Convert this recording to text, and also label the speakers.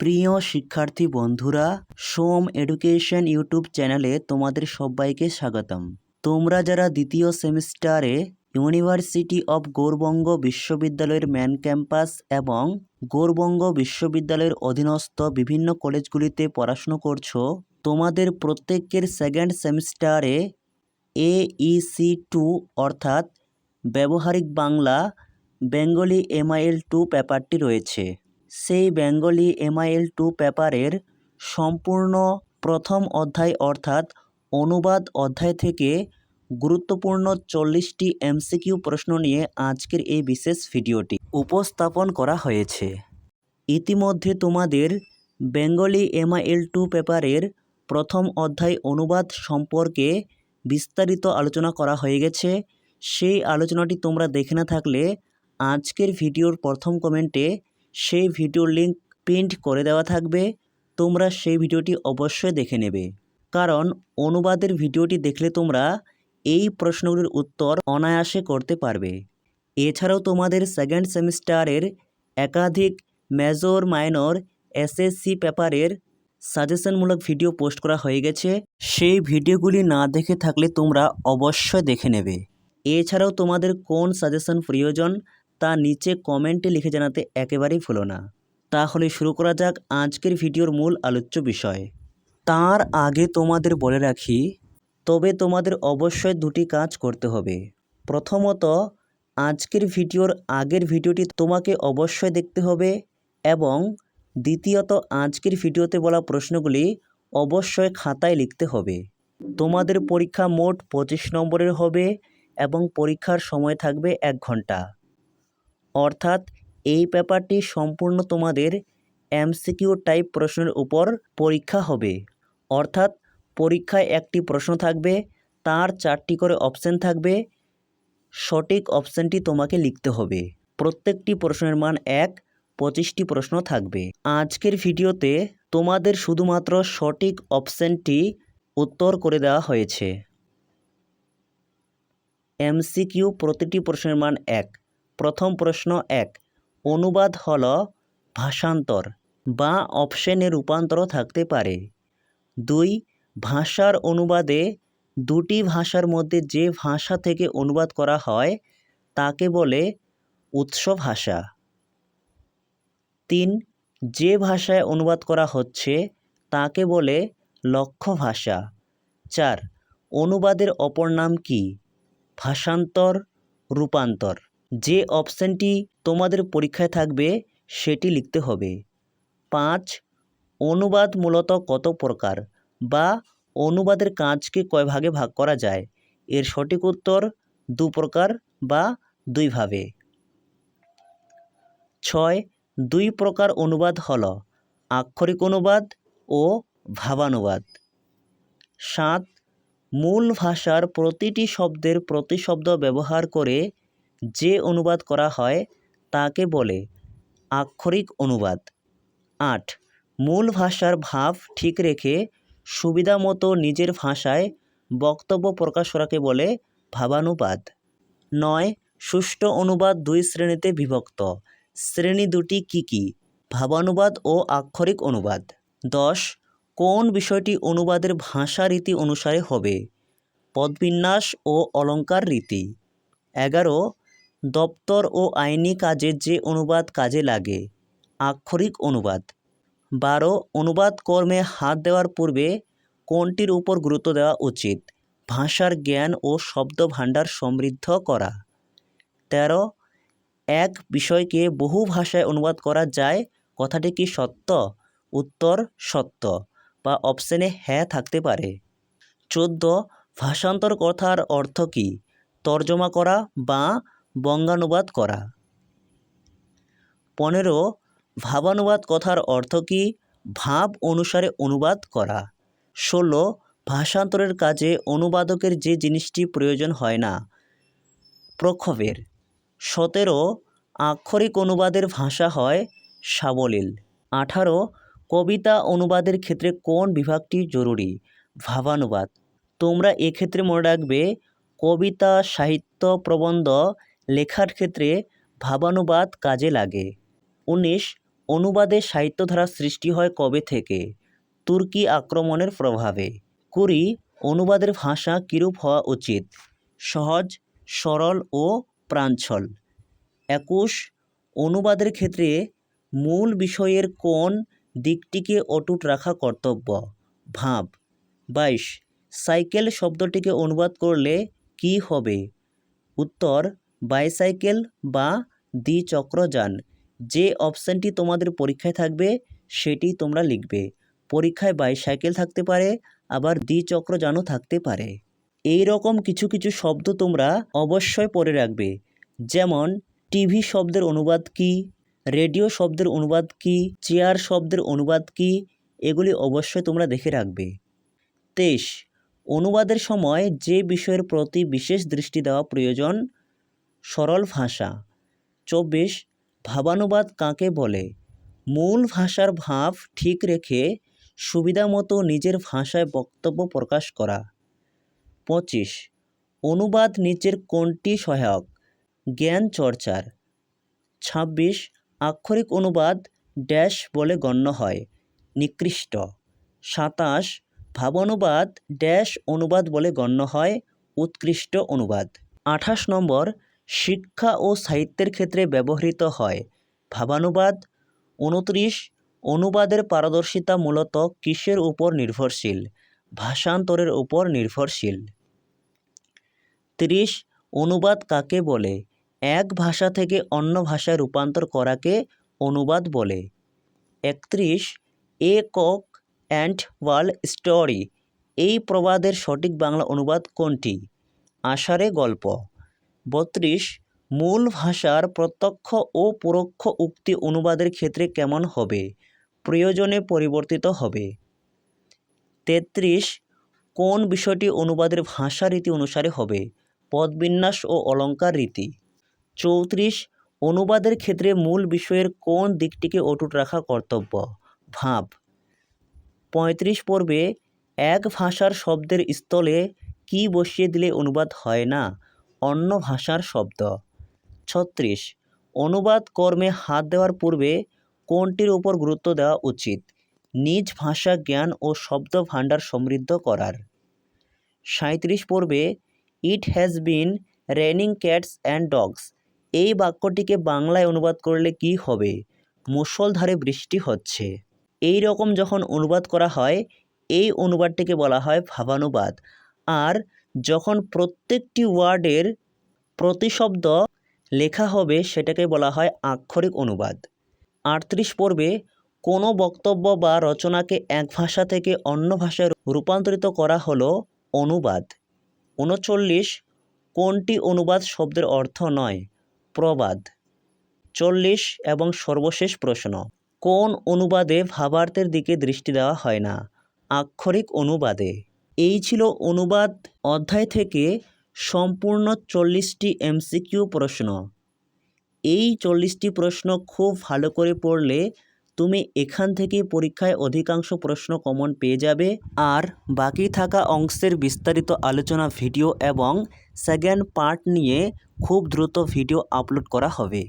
Speaker 1: প্রিয় শিক্ষার্থী বন্ধুরা, সোম এডুকেশন ইউটিউব চ্যানেলে তোমাদের সবাইকে স্বাগতম। তোমরা যারা দ্বিতীয় সেমিস্টারে ইউনিভার্সিটি অব গৌরবঙ্গ বিশ্ববিদ্যালয়ের ম্যান ক্যাম্পাস এবং গৌরবঙ্গ বিশ্ববিদ্যালয়ের অধীনস্থ বিভিন্ন কলেজগুলিতে পড়াশুনো করছ, তোমাদের প্রত্যেকের সেকেন্ড সেমিস্টারে এইসি টু অর্থাৎ ব্যবহারিক বাংলা, বেঙ্গলি এমআইএল টু পেপারটি রয়েছে। সেই বেঙ্গলি এমআইএল টু পেপারের সম্পূর্ণ প্রথম অধ্যায় অর্থাৎ অনুবাদ অধ্যায় থেকে গুরুত্বপূর্ণ চল্লিশটি এমসিকিউ প্রশ্ন নিয়ে আজকের এই বিশেষ ভিডিওটি উপস্থাপন করা হয়েছে। ইতিমধ্যে তোমাদের বেঙ্গলি এমআইএল টু পেপারের প্রথম অধ্যায় অনুবাদ সম্পর্কে বিস্তারিত আলোচনা করা হয়ে গেছে। সেই আলোচনাটি তোমরা দেখে না থাকলে আজকের ভিডিওর প্রথম কমেন্টে সেই ভিডিওর লিঙ্ক প্রিন্ট করে দেওয়া থাকবে। তোমরা সেই ভিডিওটি অবশ্যই দেখে নেবে। কারণ অনুবাদের ভিডিওটি দেখলে তোমরা এই প্রশ্নগুলির উত্তর অনায়াসে করতে পারবে। এছাড়াও তোমাদের সেকেন্ড সেমিস্টারের একাধিক মেজর মাইনর এসএসসি পেপারের সাজেশনমূলক ভিডিও পোস্ট করা হয়ে গেছে। সেই ভিডিওগুলি না দেখে থাকলে তোমরা অবশ্যই দেখে নেবে। এছাড়াও তোমাদের কোন সাজেশন প্রয়োজন তা নিচে কমেন্টে লিখে জানাতে একেবারেই ভুলো না। তাহলে শুরু করা যাক আজকের ভিডিওর মূল আলোচ্য বিষয়। তার আগে তোমাদের বলে রাখি, তবে তোমাদের অবশ্যই দুটি কাজ করতে হবে। প্রথমত, আজকের ভিডিওর আগের ভিডিওটি তোমাকে অবশ্যই দেখতে হবে এবং দ্বিতীয়ত, আজকের ভিডিওতে বলা প্রশ্নগুলি অবশ্যই খাতায় লিখতে হবে। তোমাদের পরীক্ষা মোট পঁচিশ নম্বরের হবে এবং পরীক্ষার সময় থাকবে এক ঘণ্টা। অর্থাৎ এই পেপারটি সম্পূর্ণ তোমাদের এমসিকিউ টাইপ প্রশ্নের উপর পরীক্ষা হবে। অর্থাৎ পরীক্ষায় একটি প্রশ্ন থাকবে, তার চারটি করে অপশান থাকবে, সঠিক অপশানটি তোমাকে লিখতে হবে। প্রত্যেকটি প্রশ্নের মান এক, পঁচিশটি প্রশ্ন থাকবে। আজকের ভিডিওতে তোমাদের শুধুমাত্র সঠিক অপশানটি উত্তর করে দেওয়া হয়েছে। এমসিকিউ প্রতিটি প্রশ্নের মান এক। প্রথম প্রশ্ন এক। অনুবাদ হল ভাষান্তর বা অপশনে রূপান্তর থাকতে পারে। দুই, ভাষার অনুবাদে দুটি ভাষার মধ্যে যে ভাষা থেকে অনুবাদ করা হয়, তাকে বলে উৎস ভাষা। তিন, যে ভাষায় অনুবাদ করা হচ্ছে, তাকে বলে লক্ষ্য ভাষা। চার, অনুবাদের অপর নাম কি? ভাষান্তর, রূপান্তর। যে অপশানটি তোমাদের পরীক্ষায় থাকবে, সেটি লিখতে হবে। পাঁচ, অনুবাদ মূলত কত প্রকার বা অনুবাদের কাজকে কয় ভাগে ভাগ করা যায়? এর সঠিক উত্তর দু প্রকার বা দুইভাবে ছয়, দুই প্রকার অনুবাদ হল আক্ষরিক অনুবাদ ও ভাবানুবাদ। সাত, মূল ভাষার প্রতিটি শব্দের প্রতিশব্দ ব্যবহার করে যে অনুবাদ করা হয় তাকে বলে আক্ষরিক অনুবাদ। আট, মূল ভাষার ভাব ঠিক রেখে সুবিধা মতো নিজের ভাষায় বক্তব্য প্রকাশ করাকে বলে ভাবানুবাদ। নয়, সুষ্ঠু অনুবাদ দুই শ্রেণীতে বিভক্ত। শ্রেণি দুটি কি কি? ভাবানুবাদ ও আক্ষরিক অনুবাদ। দশ, কোন বিষয়টি অনুবাদের ভাষা রীতি অনুসারে হবে? পদবিন্যাস ও অলঙ্কার রীতি। এগারো দপ্তর ও আইনি কাজে যে অনুবাদ কাজে লাগে, আক্ষরিক অনুবাদ। বারো, অনুবাদ কর্মে হাত দেওয়ার পূর্বে কোনটির উপর গুরুত্ব দেওয়া উচিত? ভাষার জ্ঞান ও শব্দ ভাণ্ডার সমৃদ্ধ করা। তেরো, এক বিষয়কে বহু ভাষায় অনুবাদ করা যায়, কথাটি কি সত্য? উত্তর, সত্য বা অপশানে হ্যাঁ থাকতে পারে। চোদ্দ, ভাষান্তর কথার অর্থ কী? তর্জমা করা বা বঙ্গানুবাদ করা। পনেরো, ভাবানুবাদ কথার অর্থ কী? ভাব অনুসারে অনুবাদ করা। ষোলো, ভাষান্তরের কাজে অনুবাদকের যে জিনিসটি প্রয়োজন হয় না, প্রক্ষোভের। সতেরো, আক্ষরিক অনুবাদের ভাষা হয় সাবলীল। আঠারো, কবিতা অনুবাদের ক্ষেত্রে কোন বিভাগটি জরুরি? ভাবানুবাদ। তোমরা এক্ষেত্রে মনে রাখবে, কবিতা সাহিত্য প্রবন্ধ লেখার ক্ষেত্রে ভাবানুবাদ কাজে লাগে। উনিশ, অনুবাদে সাহিত্যধারা সৃষ্টি হয় কবে থেকে? তুর্কি আক্রমণের প্রভাবে। কুড়ি, অনুবাদের ভাষা কিরূপ হওয়া উচিত? সহজ, সরল ও প্রাঞ্চল একুশ, অনুবাদের ক্ষেত্রে মূল বিষয়ের কোন দিকটিকে অটুট রাখা কর্তব্য? ভাব। বাইশ, সাইকেল শব্দটিকে অনুবাদ করলে কি হবে? উত্তর বাইসাইকেল বা দ্বিচক্রযান। যে অপশানটি তোমাদের পরীক্ষায় থাকবে, সেটি তোমরা লিখবে। পরীক্ষায় বাইসাইকেল থাকতে পারে, আবার দ্বিচক্রযানও থাকতে পারে। এই রকম কিছু কিছু শব্দ তোমরা অবশ্যই পড়ে রাখবে। যেমন, টিভি শব্দের অনুবাদ কী? রেডিও শব্দের অনুবাদ কী? চেয়ার শব্দের অনুবাদ কী? এগুলি অবশ্যই তোমরা দেখে রাখবে। তেইশ, অনুবাদের সময় যে বিষয়ের প্রতি বিশেষ দৃষ্টি দেওয়া প্রয়োজন সরল ভাষা। চব্বিশ, ভাবানুবাদ কাকে বলে? মূল ভাষার ভাব ঠিক রেখে সুবিধামতো নিজের ভাষায় বক্তব্য প্রকাশ করা। পঁচিশ, অনুবাদ নিচের কোনটি সহায়ক? জ্ঞান চর্চার। ছাব্বিশ, আক্ষরিক অনুবাদ ড্যাশ বলে গণ্য হয়, নিকৃষ্ট। সাতাশ, ভাবানুবাদ ড্যাশ অনুবাদ বলে গণ্য হয়, উৎকৃষ্ট অনুবাদ। আঠাশ নম্বর শিক্ষা ও সাহিত্যের ক্ষেত্রে ব্যবহৃত হয়। ভাবানুবাদ, উনত্রিশ, অনুবাদের পারদর্শিতা মূলত কিসের উপর নির্ভরশীল? ভাষান্তরের উপর নির্ভরশীল। তিরিশ, অনুবাদ কাকে বলে? এক ভাষা থেকে অন্য ভাষায় রূপান্তর করাকে অনুবাদ বলে। একত্রিশ, a cock and world story, এই প্রবাদের সঠিক বাংলা অনুবাদ কোনটি? আষাঢ়ে গল্প। বত্রিশ, মূল ভাষার প্রত্যক্ষ ও পরোক্ষ উক্তি অনুবাদের ক্ষেত্রে কেমন হবে? প্রয়োজনে পরিবর্তিত হবে। তেত্রিশ, কোন বিষয়টি অনুবাদের ভাষা রীতি অনুসারে হবে? পদবিন্যাস ও অলঙ্কার রীতি। চৌত্রিশ, অনুবাদের ক্ষেত্রে মূল বিষয়ের কোন দিকটিকে অটুট রাখা কর্তব্য? ভাব। পঁয়ত্রিশ পর্বে এক ভাষার শব্দের স্থলে কি বসিয়ে দিলে অনুবাদ হয় না? অন্য ভাষার শব্দ। ছত্রিশ। অনুবাদ কর্মে হাত দেওয়ার পূর্বে কোনটির উপর গুরুত্ব দেওয়া উচিত? নিজ ভাষা জ্ঞান ও শব্দ ভাণ্ডার সমৃদ্ধ করার। সাঁত্রিশ পর্বে, it has been raining cats and dogs এই বাক্যটিকে বাংলায় অনুবাদ করলে কি হবে? মুষলধারে বৃষ্টি হচ্ছে। এই রকম যখন অনুবাদ করা হয়, এই অনুবাদটিকে বলা হয় ভাবানুবাদ। আর যখন প্রত্যেকটি ওয়ার্ডের প্রতিশব্দ লেখা হবে, সেটাকে বলা হয় আক্ষরিক অনুবাদ। আটত্রিশ পর্বে কোনো বক্তব্য বা রচনাকে এক ভাষা থেকে অন্য ভাষায় রূপান্তরিত করা হলো অনুবাদ। উনচল্লিশ, কোনটি অনুবাদ শব্দের অর্থ নয়, প্রবাদ। চল্লিশ এবং সর্বশেষ প্রশ্ন, কোন অনুবাদে ভাবার্থের দিকে দৃষ্টি দেওয়া হয় না? আক্ষরিক অনুবাদে। এই ছিল অনুবাদ অধ্যায় থেকে সম্পূর্ণ চল্লিশটি এমসিকিউ প্রশ্ন। এই চল্লিশটি প্রশ্ন খুব ভালো করে পড়লে তুমি এখান থেকে পরীক্ষায় অধিকাংশ প্রশ্ন কমন পেয়ে যাবে। আর বাকি থাকা অংশের বিস্তারিত আলোচনা ভিডিও এবং সেকেন্ড পার্ট নিয়ে খুব দ্রুত ভিডিও আপলোড করা হবে।